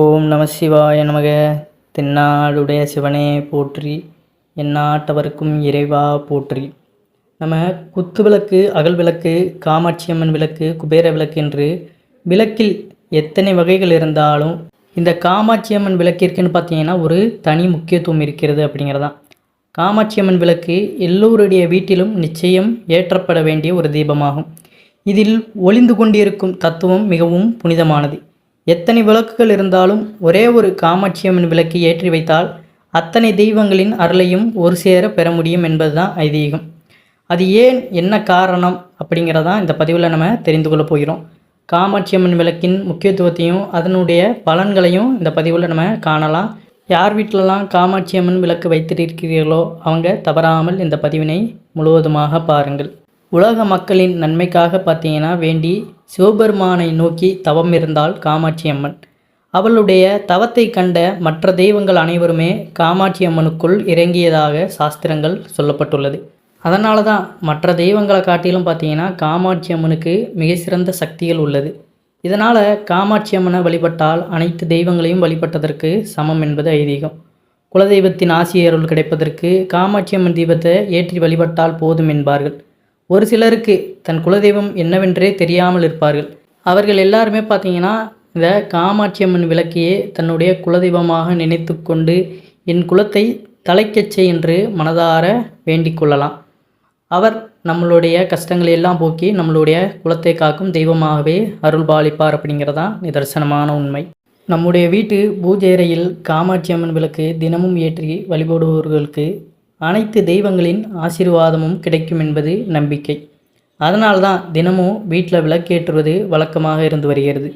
ஓம் நம சிவாய நமக. தென்னாடுடைய சிவனே போற்றி எந்நாட்டவருக்கும் இறைவா போற்றி. நம்ம குத்து விளக்கு அகல் விளக்கு காமாட்சி அம்மன் விளக்கு குபேர விளக்கு என்று விளக்கில் எத்தனை வகைகள் இருந்தாலும் இந்த காமாட்சி அம்மன் விளக்கிற்குன்னு பார்த்தீங்கன்னா ஒரு தனி முக்கியத்துவம் இருக்கிறது அப்படிங்கிறதான். காமாட்சி அம்மன் விளக்கு எல்லோருடைய வீட்டிலும் நிச்சயம் ஏற்றப்பட வேண்டிய ஒரு தீபமாகும். இதில் ஒளிந்து கொண்டிருக்கும் தத்துவம் மிகவும் புனிதமானது. எத்தனை விளக்குகள் இருந்தாலும் ஒரே ஒரு காமாட்சியம்மன் விளக்கு ஏற்றி வைத்தால் அத்தனை தெய்வங்களின் அருளையும் ஒரு சேர பெற முடியும் என்பதுதான் ஐதீகம். அது ஏன் என்ன காரணம் அப்படிங்கிறதான் இந்த பதிவில் நம்ம தெரிந்து கொள்ள போகிறோம். காமாட்சியம்மன் விளக்கின் முக்கியத்துவத்தையும் அதனுடைய பலன்களையும் இந்த பதிவில் நம்ம காணலாம். யார் வீட்டிலலாம் காமாட்சியம்மன் விளக்கு வைத்திருக்கிறீர்களோ அவங்க தவறாமல் இந்த பதிவினை முழுவதுமாக பாருங்கள். உலக மக்களின் நன்மைக்காக பார்த்தீங்கன்னா வேண்டி சிவபெருமானை நோக்கி தவம் இருந்தால் காமாட்சி அம்மன். அவளுடைய தவத்தை கண்ட மற்ற தெய்வங்கள் அனைவருமே காமாட்சி அம்மனுக்குள் இறங்கியதாக சாஸ்திரங்கள் சொல்லப்பட்டுள்ளது. அதனால தான் மற்ற தெய்வங்களை காட்டிலும் பார்த்தீங்கன்னா காமாட்சி அம்மனுக்கு மிக சிறந்த சக்திகள் உள்ளது. இதனால் காமாட்சி அம்மனை வழிபட்டால் அனைத்து தெய்வங்களையும் வழிபட்டதற்கு சமம் என்பது ஐதீகம். குலதெய்வத்தின் ஆசிரியர்கள் கிடைப்பதற்கு காமாட்சி அம்மன் தீபத்தை ஏற்றி வழிபட்டால் போதும் என்பார்கள். ஒரு சிலருக்கு தன் குலதெய்வம் என்னவென்றே தெரியாமல் இருப்பார்கள். அவர்கள் எல்லாருமே பார்த்தீங்கன்னா இந்த காமாட்சி அம்மன் விளக்கையே தன்னுடைய குலதெய்வமாக நினைத்து கொண்டு என் குலத்தை தலைக்கச்சை என்று மனதார வேண்டிக் கொள்ளலாம். அவர் நம்மளுடைய கஷ்டங்களை எல்லாம் போக்கி நம்மளுடைய குலத்தை காக்கும் தெய்வமாகவே அருள் பாலிப்பார் அப்படிங்கிறதான் நிதர்சனமான உண்மை. நம்முடைய வீட்டு பூஜை அறையில் காமாட்சி அம்மன் விளக்கு தினமும் ஏற்றி வழிபடுபவர்களுக்கு அனைத்து தெய்வங்களின் ஆசீர்வாதமும் கிடைக்கும் என்பது நம்பிக்கை. அதனால்தான் தினமும் வீட்டில் விளக்கேற்றுவது வழக்கமாக இருந்து வருகிறது.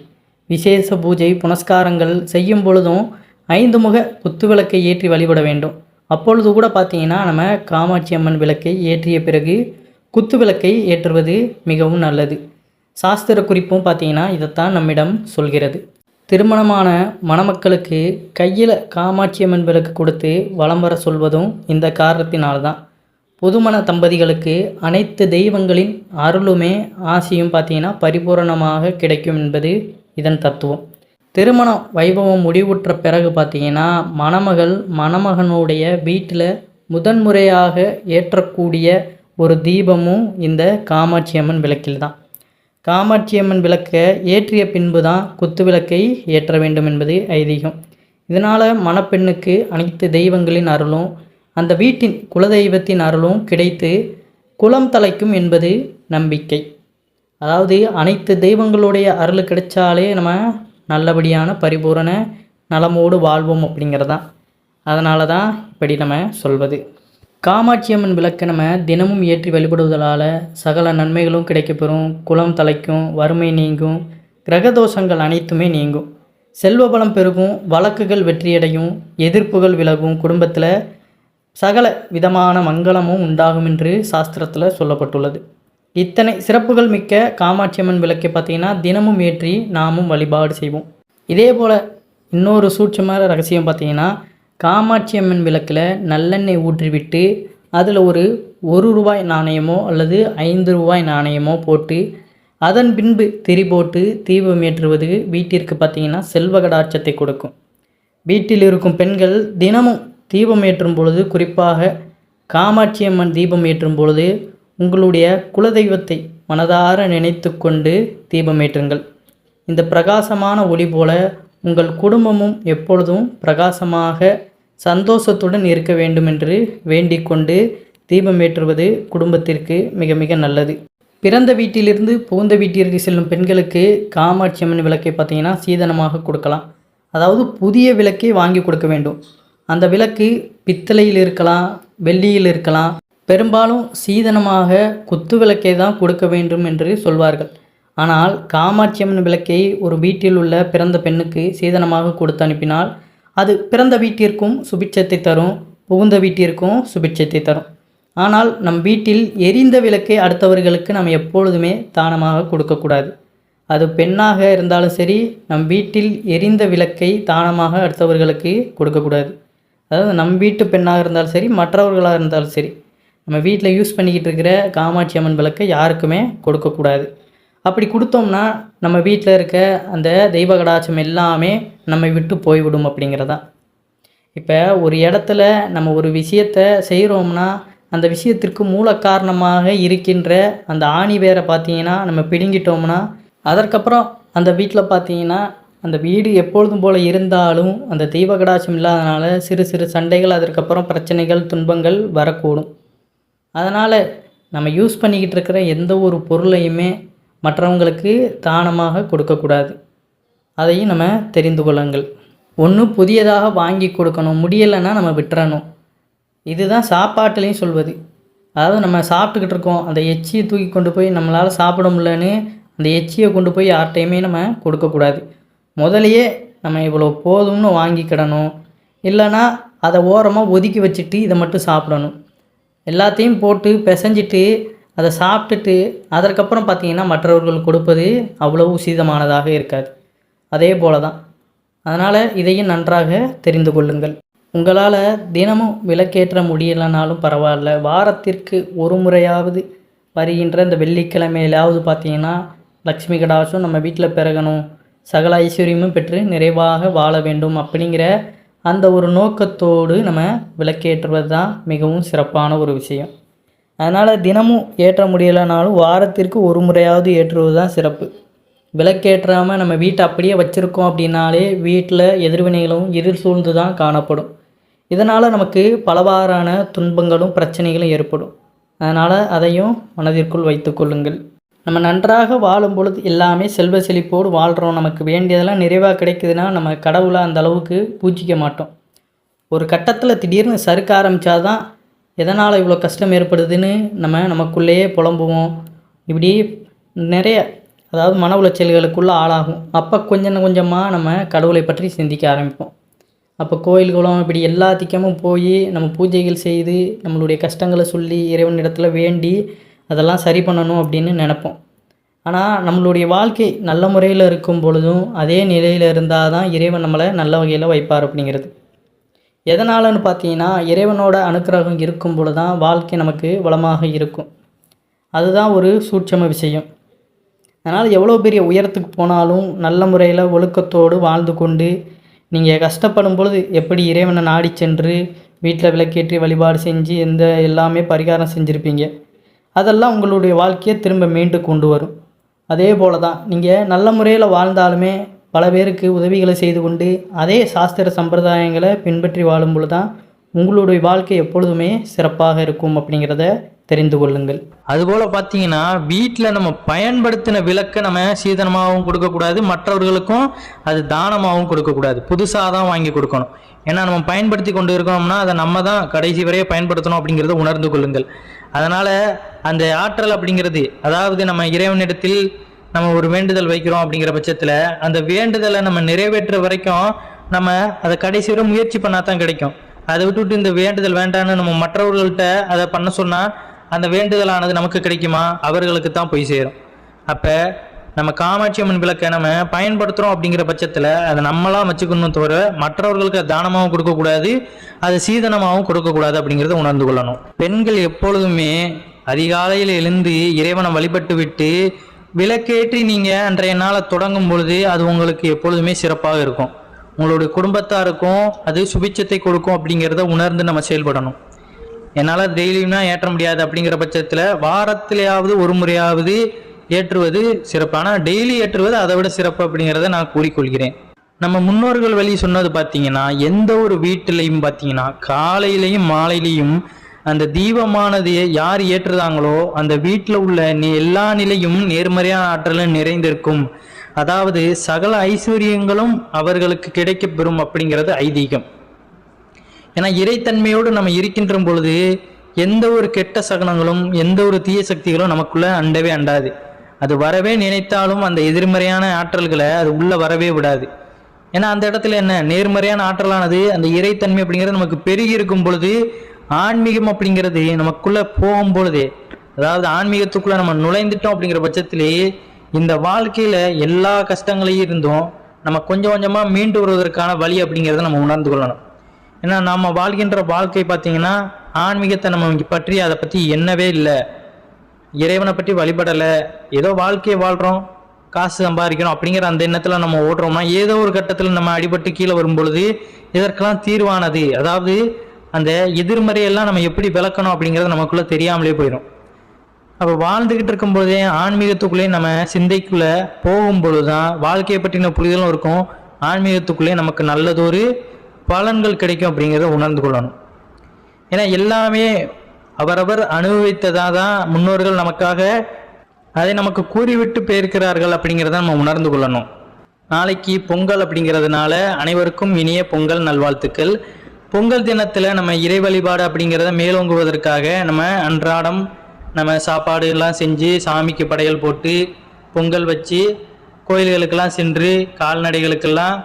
விசேஷ பூஜை புனஸ்காரங்கள் செய்யும் பொழுதும் ஐந்து முக குத்து விளக்கை ஏற்றி வழிபட வேண்டும். அப்பொழுது கூட பார்த்தீங்கன்னா நம்ம காமாட்சி அம்மன் விளக்கை ஏற்றிய பிறகு குத்து விளக்கை ஏற்றுவது மிகவும் நல்லது. சாஸ்திர குறிப்பும் பார்த்தீங்கன்னா இதைத்தான் நம்மிடம் சொல்கிறது. திருமணமான மணமக்களுக்கு கையில் காமாட்சியம்மன் விளக்கு கொடுத்து வலம் வர சொல்வதும் இந்த காரணத்தினால்தான். புதுமண தம்பதிகளுக்கு அனைத்து தெய்வங்களின் அருளுமே ஆசையும் பார்த்தீங்கன்னா பரிபூரணமாக கிடைக்கும் என்பது இதன் தத்துவம். திருமணம் வைபவம் முடிவுற்ற பிறகு பார்த்தீங்கன்னா மணமகள் மணமகனுடைய வீட்டில் முதன்முறையாக ஏற்றக்கூடிய ஒரு தீபமும் இந்த காமாட்சி அம்மன் விளக்கில் தான் காமாட்சியம்மன் விளக்கை ஏற்றிய பின்பு தான் குத்து விளக்கை ஏற்ற வேண்டும் என்பது ஐதீகம். இதனால் மணப்பெண்ணுக்கு அனைத்து தெய்வங்களின் அருளும் அந்த வீட்டின் குலதெய்வத்தின் அருளும் கிடைத்து குலம் தலைக்கும் என்பது நம்பிக்கை. அதாவது அனைத்து தெய்வங்களுடைய அருள் கிடைச்சாலே நம்ம நல்லபடியான பரிபூரண நலமோடு வாழ்வோம் அப்படிங்கிறதான். அதனால தான் இப்படி நம்ம சொல்வது. காமாட்சி அம்மன் நம்ம தினமும் ஏற்றி வழிபடுவதால் சகல நன்மைகளும் கிடைக்கப்பெறும். குளம் தலைக்கும் வறுமை நீங்கும் கிரகதோஷங்கள் அனைத்துமே நீங்கும். செல்வ பலம் பெருகும் வழக்குகள் வெற்றியடையும் எதிர்ப்புகள் விலகும் குடும்பத்தில் சகல விதமான மங்களமும் உண்டாகும் என்று சாஸ்திரத்தில் சொல்லப்பட்டுள்ளது. இத்தனை சிறப்புகள் மிக்க காமாட்சி அம்மன் விளக்கை பார்த்தீங்கன்னா தினமும் ஏற்றி நாமும் வழிபாடு செய்வோம். இதே போல் இன்னொரு சூட்சமான ரகசியம் பார்த்தீங்கன்னா காமாட்சி அம்மன் விளக்கில் நல்லெண்ணெய் ஊற்றிவிட்டு அதில் ஒரு ஒரு ரூபாய் நாணயமோ அல்லது ஐந்து ரூபாய் நாணயமோ போட்டு அதன் பின்பு திரி போட்டு தீபம் ஏற்றுவது வீட்டிற்கு பார்த்தீங்கன்னா செல்வ கடாட்சத்தை கொடுக்கும். வீட்டில் இருக்கும் பெண்கள் தினமும் தீபம் ஏற்றும் பொழுது குறிப்பாக காமாட்சி அம்மன் தீபம் ஏற்றும் பொழுது உங்களுடைய குலதெய்வத்தை மனதார நினைத்து கொண்டு தீபம் ஏற்றுங்கள். இந்த பிரகாசமான ஒளி போல உங்கள் குடும்பமும் எப்பொழுதும் பிரகாசமாக சந்தோஷத்துடன் இருக்க வேண்டும் என்று வேண்டிக் கொண்டு தீபம் ஏற்றுவது குடும்பத்திற்கு மிக மிக நல்லது. பிறந்த வீட்டிலிருந்து புகுந்த வீட்டிற்கு செல்லும் பெண்களுக்கு காமாட்சி அம்மன் விளக்கை பார்த்தீங்கன்னா சீதனமாக கொடுக்கலாம். அதாவது புதிய விளக்கை வாங்கி கொடுக்க வேண்டும். அந்த விளக்கு பித்தளையில் இருக்கலாம் வெள்ளியில் இருக்கலாம். பெரும்பாலும் சீதனமாக குத்து விளக்கை தான் கொடுக்க வேண்டும் என்று சொல்வார்கள். ஆனால் காமாட்சி அம்மன் விளக்கை ஒரு வீட்டில் உள்ள பிறந்த பெண்ணுக்கு சீதனமாக கொடுத்து அனுப்பினால் அது பிறந்த வீட்டிற்கும் சுபிட்சத்தை தரும் புகுந்த வீட்டிற்கும் சுபிட்சத்தை தரும். ஆனால் நம் வீட்டில் எரிந்த விளக்கை அடுத்தவர்களுக்கு நாம் எப்பொழுதுமே தானமாக கொடுக்கக்கூடாது. அது பெண்ணாக இருந்தாலும் சரி நம் வீட்டில் எரிந்த விளக்கை தானமாக அடுத்தவர்களுக்கு கொடுக்கக்கூடாது. அதாவது நம் வீட்டு பெண்ணாக இருந்தாலும் சரி மற்றவர்களாக இருந்தாலும் சரி நம்ம வீட்டில் யூஸ் பண்ணிக்கிட்டு இருக்கிற காமாட்சி அம்மன் விளக்கை யாருக்குமே கொடுக்கக்கூடாது. அப்படி கொடுத்தோம்னா நம்ம வீட்டில் இருக்க அந்த தெய்வ கடாட்சம் எல்லாமே நம்ம விட்டு போய்விடும் அப்படிங்கிறதா இப்போ ஒரு இடத்துல நம்ம ஒரு விஷயத்தை செய்கிறோம்னா அந்த விஷயத்திற்கு மூல காரணமாக இருக்கின்ற அந்த ஆணி வேரை பார்த்தீங்கன்னா நம்ம பிடுங்கிட்டோம்னா அதற்கப்புறம் அந்த வீட்டில் பார்த்தீங்கன்னா அந்த வீடு எப்பொழுதும் போல் இருந்தாலும் அந்த தெய்வ கடாட்சம் இல்லாதனால சிறு சிறு சண்டைகள் அதற்கப்புறம் பிரச்சனைகள் துன்பங்கள் வரக்கூடும். அதனால் நம்ம யூஸ் பண்ணிக்கிட்டு இருக்கிற எந்த ஒரு பொருளையுமே மற்றவங்களுக்கு தானமாக கொடுக்கக்கூடாது. அதையும் நம்ம தெரிந்து கொள்ளுங்கள். ஒன்று புதியதாக வாங்கி கொடுக்கணும். முடியலைன்னா நம்ம விட்டுறணும். இதுதான் சாப்பாட்டுலேயும் சொல்வது. அதாவது நம்ம சாப்பிட்டுக்கிட்டு இருக்கோம். அந்த எச்சியை தூக்கி கொண்டு போய் நம்மளால் சாப்பிட முடியலன்னு அந்த எச்சியை கொண்டு போய் யார்கிட்டையுமே நம்ம கொடுக்கக்கூடாது. முதலையே நம்ம இவ்வளோ போதும்னு வாங்கிக்கிடணும் இல்லைன்னா அதை ஓரமாக ஒதுக்கி வச்சுட்டு இதை மட்டும் சாப்பிடணும். எல்லாத்தையும் போட்டு பிசைஞ்சிட்டு அதை சாப்பிட்டுட்டு அதற்கப்புறம் பார்த்தீங்கன்னா மற்றவர்கள் கொடுப்பது அவ்வளவு உசிதமானதாக இருக்காது. அதே போல தான் அதனால் இதையும் நன்றாக தெரிந்து கொள்ளுங்கள். உங்களால் தினமும் விளக்கேற்ற முடியலைனாலும் பரவாயில்ல. வாரத்திற்கு ஒரு முறையாவது வருகின்ற இந்த வெள்ளிக்கிழமையிலாவது பார்த்தீங்கன்னா லக்ஷ்மி கடாசும் நம்ம வீட்டில் பிறகணும் சகல ஐஸ்வர்யமும் பெற்று நிறைவாக வாழ வேண்டும் அப்படிங்கிற அந்த ஒரு நோக்கத்தோடு நம்ம விளக்கேற்றுவது தான் மிகவும் சிறப்பான ஒரு விஷயம். அதனால் தினமும் ஏற்ற முடியலைனாலும் வாரத்திற்கு ஒரு முறையாவது ஏற்றுவது தான் சிறப்பு. விளக்கேற்றாமல் நம்ம வீட்டை அப்படியே வச்சுருக்கோம் அப்படின்னாலே வீட்டில் எதிர்வினைகளும் இருள் சூழ்ந்து தான் காணப்படும். இதனால் நமக்கு பலவாறான துன்பங்களும் பிரச்சனைகளும் ஏற்படும். அதனால் அதையும் மனதிற்குள் வைத்துக்கொள்ளுங்கள் நம்ம நன்றாக வாழும் பொழுது எல்லாமே செல்வ செழிப்போடு வாழ்கிறோம் நமக்கு வேண்டியதெல்லாம் நிறைவாக கிடைக்குதுன்னா நம்ம கடவுளை அந்த அளவுக்கு பூஜிக்க மாட்டோம். ஒரு கட்டத்தில் திடீர்னு சறுக்க ஆரம்பித்தாதான் எதனால் இவ்வளோ கஷ்டம் ஏற்படுதுன்னு நம்ம நமக்குள்ளேயே புலம்புவோம். இப்படி நிறைய அதாவது மன உளைச்சல்களுக்குள்ளே ஆளாகும். அப்போ கொஞ்சம் கொஞ்சமாக நம்ம கடவுளை பற்றி சிந்திக்க ஆரம்பிப்போம். அப்போ கோயில் குளம் இப்படி எல்லாத்திக்கமும் போய் நம்ம பூஜைகள் செய்து நம்மளுடைய கஷ்டங்களை சொல்லி இறைவனிடத்தில் வேண்டி அதெல்லாம் சரி பண்ணணும் அப்படின்னு நினப்போம். ஆனால் நம்மளுடைய வாழ்க்கை நல்ல முறையில் இருக்கும் பொழுதும் அதே நிலையில் இருந்தால் தான் இறைவன் நம்மளை நல்ல வகையில் வைப்பார் அப்படிங்கிறது. எதனாலன்னு பார்த்தீங்கன்னா இறைவனோட அனுக்கிரகம் இருக்கும் பொழுது தான் வாழ்க்கை நமக்கு வளமாக இருக்கும். அதுதான் ஒரு சூட்சம விஷயம். அதனால் எவ்வளோ பெரிய உயரத்துக்கு போனாலும் நல்ல முறையில் ஒழுக்கத்தோடு வாழ்ந்து கொண்டு நீங்கள் கஷ்டப்படும் பொழுது எப்படி இறைவனை நாடி சென்று வீட்டில் விளக்கேற்றி வழிபாடு செஞ்சு எந்த எல்லாமே பரிகாரம் செஞ்சுருப்பீங்க. அதெல்லாம் உங்களுடைய வாழ்க்கையை திரும்ப மீண்டு கொண்டு வரும். அதே போல தான் நீங்கள் நல்ல முறையில் வாழ்ந்தாலுமே பல பேருக்கு உதவிகளை செய்து கொண்டு அதே சாஸ்திர சம்பிரதாயங்களை பின்பற்றி வாழும் பொழுது தான் உங்களுடைய வாழ்க்கை எப்பொழுதுமே சிறப்பாக இருக்கும் அப்படிங்கிறத தெரிந்து கொள்ளுங்கள். அதுபோல் பார்த்தீங்கன்னா வீட்டில் நம்ம பயன்படுத்தின விளக்கை நம்ம சீதனமாகவும் கொடுக்கக்கூடாது மற்றவர்களுக்கும் அது தானமாகவும் கொடுக்கக்கூடாது. புதுசாக தான் வாங்கி கொடுக்கணும். ஏன்னா நம்ம பயன்படுத்தி கொண்டு இருக்கோம்னா அதை நம்ம தான் கடைசி வரைய பயன்படுத்தணும் அப்படிங்கிறத உணர்ந்து கொள்ளுங்கள். அதனால் அந்த ஆற்றல் அப்படிங்கிறது அதாவது நம்ம இறைவனிடத்தில் நம்ம ஒரு வேண்டுதல் வைக்கிறோம் அப்படிங்கிற பட்சத்தில் அந்த வேண்டுதலை நம்ம நிறைவேற்ற வரைக்கும் நம்ம அதை கடைசி வரை முயற்சி பண்ணால் தான் கிடைக்கும். அதை விட்டுவிட்டு இந்த வேண்டுதல் வேண்டான்னு நம்ம மற்றவர்கள்ட்ட அதை பண்ண சொன்னால் அந்த வேண்டுதலானது நமக்கு கிடைக்குமா? அவர்களுக்கு தான் போய் சேரும். அப்போ நம்ம காமாட்சி அம்மன் விளக்கை நம்ம பயன்படுத்துகிறோம் அப்படிங்கிற பட்சத்தில் அதை நம்மளாம் வச்சுக்கணும் தவிர மற்றவர்களுக்கு தானமாகவும் கொடுக்கக்கூடாது அது சீதனமாகவும் கொடுக்கக்கூடாது அப்படிங்கிறத உணர்ந்து கொள்ளணும். பெண்கள் எப்பொழுதுமே அதிகாலையில் எழுந்து இறைவனை வழிபட்டு விட்டு விளக்கேற்றி நீங்கள் அன்றைய நாளை தொடங்கும் பொழுது அது உங்களுக்கு எப்பொழுதுமே சிறப்பாக இருக்கும். உங்களுடைய குடும்பத்தாருக்கும் அது சுபிச்சத்தை கொடுக்கும் அப்படிங்கிறத உணர்ந்து நம்ம செயல்படணும். என்னால் டெய்லியும்னா ஏற்ற முடியாது அப்படிங்கிற பட்சத்தில் வாரத்திலேயாவது ஒரு முறையாவது ஏற்றுவது சிறப்பு. ஆனால் டெய்லி ஏற்றுவது அதை விட சிறப்பு அப்படிங்கிறத நான் கூறிக்கொள்கிறேன். நம்ம முன்னோர்கள் வழி சொன்னது பார்த்தீங்கன்னா எந்த ஒரு வீட்டிலையும் பார்த்தீங்கன்னா காலையிலையும் மாலையிலையும் அந்த தீபமானது யார் ஏற்றுதாங்களோ அந்த வீட்டில் உள்ள நி எல்லா நிலையும் நேர்மறையான ஆற்றலும் நிறைந்திருக்கும். அதாவது சகல ஐஸ்வர்யங்களும் அவர்களுக்கு கிடைக்கப்பெறும் அப்படிங்கிறது ஐதீகம். ஏன்னா இறைத்தன்மையோடு நம்ம இருக்கின்ற பொழுது எந்த ஒரு கெட்ட சகனங்களும் எந்த ஒரு தீய சக்திகளும் நமக்குள்ள அண்டவே அண்டாது. அது வரவே நினைத்தாலும் அந்த எதிர்மறையான ஆற்றல்களை அது உள்ள வரவே விடாது. ஏன்னா அந்த இடத்துல என்ன? நேர்மறையான ஆற்றலானது அந்த இறைத்தன்மை அப்படிங்கிறது நமக்கு பெருகி இருக்கும் பொழுது ஆன்மீகம் அப்படிங்கிறது நமக்குள்ள போகும்பொழுதே அதாவது ஆன்மீகத்துக்குள்ள நம்ம நுழைந்துட்டோம் அப்படிங்கிற பட்சத்திலேயே இந்த வாழ்க்கையில எல்லா கஷ்டங்களையும் இருந்தும் நம்ம கொஞ்சம் கொஞ்சமா மீண்டு வருவதற்கான வழி அப்படிங்கிறத நம்ம உணர்ந்து கொள்ளணும். ஏன்னா நம்ம வாழ்கின்ற வாழ்க்கை பார்த்தீங்கன்னா ஆன்மீகத்தை நம்ம பற்றி அதை பற்றி எண்ணவே இல்லை. இறைவனை பற்றி வழிபடலை. ஏதோ வாழ்க்கையை வாழ்கிறோம் காசு சம்பாதிக்கணும் அப்படிங்கிற அந்த எண்ணத்தில் நம்ம ஓடுறோம்னா ஏதோ ஒரு கட்டத்தில் நம்ம அடிபட்டு கீழே வரும் பொழுது இதற்கெல்லாம் தீர்வானது. அதாவது அந்த எதிர்மறையெல்லாம் நம்ம எப்படி விளக்கணும் அப்படிங்கிறது நமக்குள்ளே தெரியாமலே போயிடும் அப்போ வாழ்ந்துக்கிட்டு இருக்கும்போதே ஆன்மீகத்துக்குள்ளே நம்ம சிந்தைக்குள்ளே போகும்பொழுது தான் வாழ்க்கையை பற்றின புரிதலும் இருக்கும். ஆன்மீகத்துக்குள்ளே நமக்கு நல்லதொரு பலன்கள் கிடைக்கும் அப்படிங்கிறத உணர்ந்து கொள்ளணும். ஏன்னா எல்லாமே அவரவர் அனுபவித்ததாக தான் முன்னோர்கள் நமக்காக அதை நமக்கு கூறிவிட்டு போயிருக்கிறார்கள் அப்படிங்கிறத நம்ம உணர்ந்து கொள்ளணும். நாளைக்கு பொங்கல் அப்படிங்கிறதுனால அனைவருக்கும் இனிய பொங்கல் நல்வாழ்த்துக்கள். பொங்கல் தினத்தில் நம்ம இறை வழிபாடு அப்படிங்கிறத மேலோங்குவதற்காக நம்ம அன்றாடம் நம்ம சாப்பாடு எல்லாம் செஞ்சு சாமிக்கு படையல் போட்டு பொங்கல் வச்சு கோயில்களுக்கெல்லாம் சென்று கால்நடைகளுக்கெல்லாம்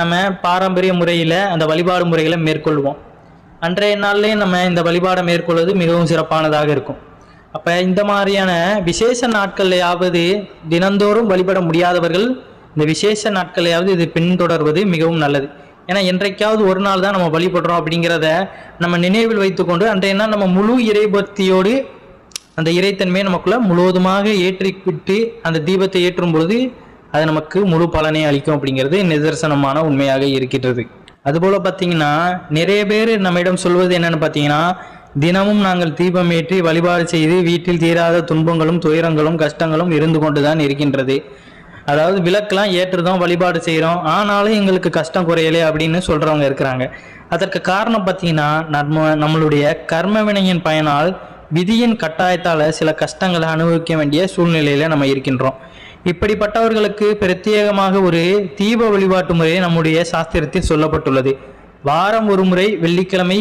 நம்ம பாரம்பரிய முறையில் அந்த வழிபாடு முறைகளை மேற்கொள்வோம். அன்றைய நாள்லேயே நம்ம இந்த வழிபாடை மேற்கொள்வது மிகவும் சிறப்பானதாக இருக்கும். அப்போ இந்த மாதிரியான விசேஷ நாட்கள்லையாவது தினந்தோறும் வழிபட முடியாதவர்கள் இந்த விசேஷ நாட்களையாவது இது பின்தொடர்வது மிகவும் நல்லது. ஏன்னா என்றைக்காவது ஒரு நாள் தான் நம்ம வழிபடுறோம் அப்படிங்கிறத நம்ம நினைவில் வைத்துக்கொண்டு அன்றைய நாள் நம்ம முழு இறைபக்தியோடு அந்த இறைத்தன்மையை நமக்குள்ள முழுவதுமாக ஏற்றிவிட்டு அந்த தீபத்தை ஏற்றும் பொழுது அது நமக்கு முழு பலனை அளிக்கும் அப்படிங்கிறது நிதர்சனமான உண்மையாக இருக்கின்றது. அதுபோல பார்த்தீங்கன்னா நிறைய பேர் நம்மிடம் சொல்வது என்னன்னு பார்த்தீங்கன்னா தினமும் நாங்கள் தீபம் ஏற்றி வழிபாடு செய்து வீட்டில் தீராத துன்பங்களும் துயரங்களும் கஷ்டங்களும் இருந்து கொண்டுதான் இருக்கின்றது. அதாவது விளக்கெல்லாம் ஏற்றுதான் வழிபாடு செய்கிறோம் ஆனாலும் எங்களுக்கு கஷ்டம் குறையலே அப்படின்னு சொல்கிறவங்க இருக்கிறாங்க. அதற்கு காரணம் பார்த்தீங்கன்னா நம்ம நம்மளுடைய கர்ம வினையின் பயனால் விதியின் கட்டாயத்தால் சில கஷ்டங்களை அனுபவிக்க வேண்டிய சூழ்நிலையில் நம்ம இருக்கின்றோம். இப்படிப்பட்டவர்களுக்கு பிரத்யேகமாக ஒரு தீப வழிபாட்டு முறை நம்முடைய சாஸ்திரத்தில் சொல்லப்பட்டுள்ளது. வாரம் ஒரு முறை வெள்ளிக்கிழமை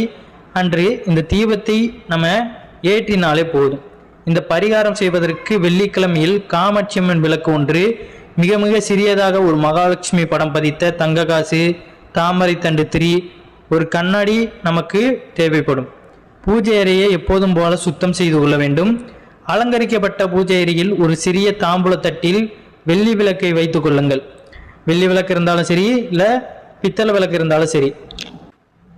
அன்று இந்த தீபத்தை நம்ம ஏற்றினாலே போதும். இந்த பரிகாரம் செய்வதற்கு வெள்ளிக்கிழமையில் காமாட்சியம்மன் விளக்கு ஒன்று மிக மிக சிறியதாக ஒரு மகாலட்சுமி படம் பதித்த தங்க காசு தாமரை தண்டு திரி ஒரு கண்ணாடி நமக்கு தேவைப்படும். பூஜை அறையை எப்போதும் போல சுத்தம் செய்து கொள்ள வேண்டும். அலங்கரிக்கப்பட்ட பூஜை அறையில் ஒரு சிறிய தாம்பூல தட்டில் வெள்ளி விளக்கை வைத்துக் கொள்ளுங்கள். வெள்ளி விளக்கு இருந்தாலும் சரி இல்லை பித்தளை விளக்கு இருந்தாலும் சரி.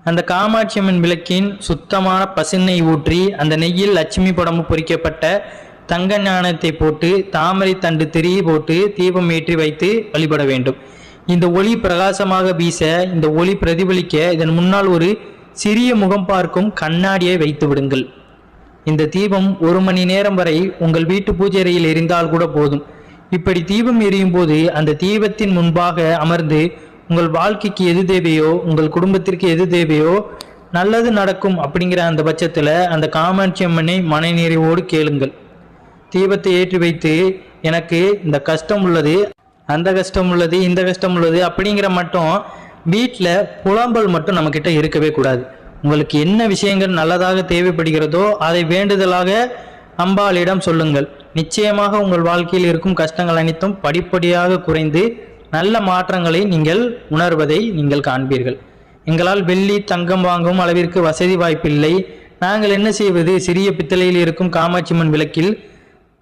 அந்த காமாட்சி அம்மன் விளக்கின் சுத்தமான பசுநெய் ஊற்றி அந்த நெய்யில் லட்சுமி படமும் பொறிக்கப்பட்ட தங்க ஞானத்தை போட்டு தாமரை தண்டு திரி போட்டு தீபம் ஏற்றி வைத்து வழிபட வேண்டும். இந்த ஒளி பிரகாசமாக வீச இந்த ஒளி பிரதிபலிக்க இதன் முன்னால் ஒரு சிறிய முகம் பார்க்கும் கண்ணாடியை வைத்து விடுங்கள். இந்த தீபம் ஒரு மணி நேரம் வரை உங்கள் வீட்டு பூஜை அறையில் எரிந்தால் கூட போதும். இப்படி தீபம் எரியும் போது அந்த தீபத்தின் முன்பாக அமர்ந்து உங்கள் வாழ்க்கைக்கு எது தேவையோ உங்கள் குடும்பத்திற்கு எது தேவையோ நல்லது நடக்கும் அப்படிங்கிற அந்த பட்சத்தில் அந்த காமாட்சி அம்மனை மனநிறைவோடு கேளுங்கள். தீபத்தை ஏற்றி வைத்து எனக்கு இந்த கஷ்டம் உள்ளது அந்த கஷ்டம் உள்ளது இந்த கஷ்டம் உள்ளது அப்படிங்கிற மட்டும் வீட்டில் புலம்பல் மட்டும் நம்மக்கிட்ட இருக்கவே கூடாது. உங்களுக்கு என்ன விஷயங்கள் நல்லதாக தேவைப்படுகிறதோ அதை வேண்டுதலாக அம்பாளிடம் சொல்லுங்கள். நிச்சயமாக உங்கள் வாழ்க்கையில் இருக்கும் கஷ்டங்கள் அனைத்தும் படிப்படியாக குறைந்து நல்ல மாற்றங்களை நீங்கள் உணர்வதை நீங்கள் காண்பீர்கள். எங்களால் வெள்ளி தங்கம் வாங்கும் அளவிற்கு வசதி வாய்ப்பில்லை. நாங்கள் என்ன செய்வது? சிறிய பித்தளையில் இருக்கும் காமாட்சிமன் விளக்கில்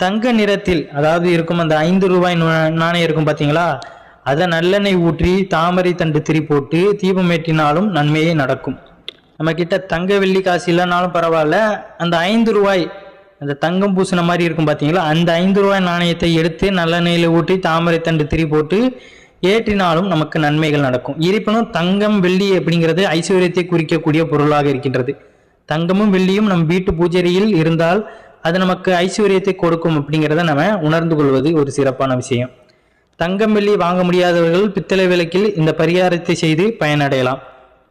தங்க நிறத்தில் அதாவது இருக்கும் அந்த ஐந்து ரூபாய் நாணயம் இருக்கும் பார்த்தீங்களா அதை நல்லெண்ணெய் ஊற்றி தாமரை தண்டு திரி போட்டு தீபம் ஏற்றினாலும் நன்மையே நடக்கும். நம்ம கிட்ட தங்க வெள்ளி காசு இல்லைனாலும் பரவாயில்ல. அந்த ஐந்து ரூபாய் அந்த தங்கம் பூசின மாதிரி இருக்கும் பார்த்தீங்களா அந்த ஐந்து ரூபாய் நாணயத்தை எடுத்து நல்லெண்ணெயில் ஊற்றி தாமரை தண்டு திரி போட்டு ஏற்றினாலும் நமக்கு நன்மைகள் நடக்கும். இருப்பினும் தங்கம் வெள்ளி அப்படிங்கிறது ஐஸ்வர்யத்தை குறிக்கக்கூடிய பொருளாக இருக்கின்றது. தங்கமும் வெள்ளியும் நம் வீட்டு பூஜையில் இருந்தால் அது நமக்கு ஐஸ்வர்யத்தை கொடுக்கும் அப்படிங்கிறத நம்ம உணர்ந்து கொள்வது ஒரு சிறப்பான விஷயம். தங்கம் வெள்ளி வாங்க முடியாதவர்கள் பித்தளை விளக்கில் இந்த பரிகாரத்தை செய்து பயனடையலாம்.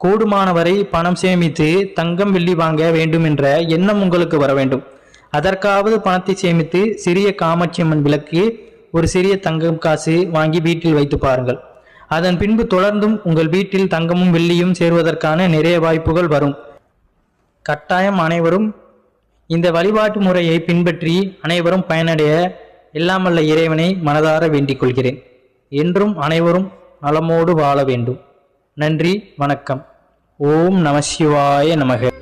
கூடுமானவரை பணம் சேமித்து தங்கம் வெள்ளி வாங்க வேண்டும் என்ற எண்ணம் உங்களுக்கு வர வேண்டும். அதற்காவது பணத்தை சேமித்து சிறிய காமாட்சியம்மன் விளக்கு ஒரு சிறிய தங்கம் காசு வாங்கி வீட்டில் வைத்து பாருங்கள். அதன் பின்பு தொடர்ந்தும் உங்கள் வீட்டில் தங்கமும் வெள்ளியும் சேர்வதற்கான நிறைய வாய்ப்புகள் வரும். கட்டாயம் அனைவரும் இந்த வழிபாட்டு முறையை பின்பற்றி அனைவரும் பயனடைய எல்லாமல்ல இறைவனை மனதார வேண்டிக் கொள்கிறேன். என்றும் அனைவரும் நலமோடு வாழ வேண்டும். நன்றி வணக்கம். ஓம் நம சிவாய நமக.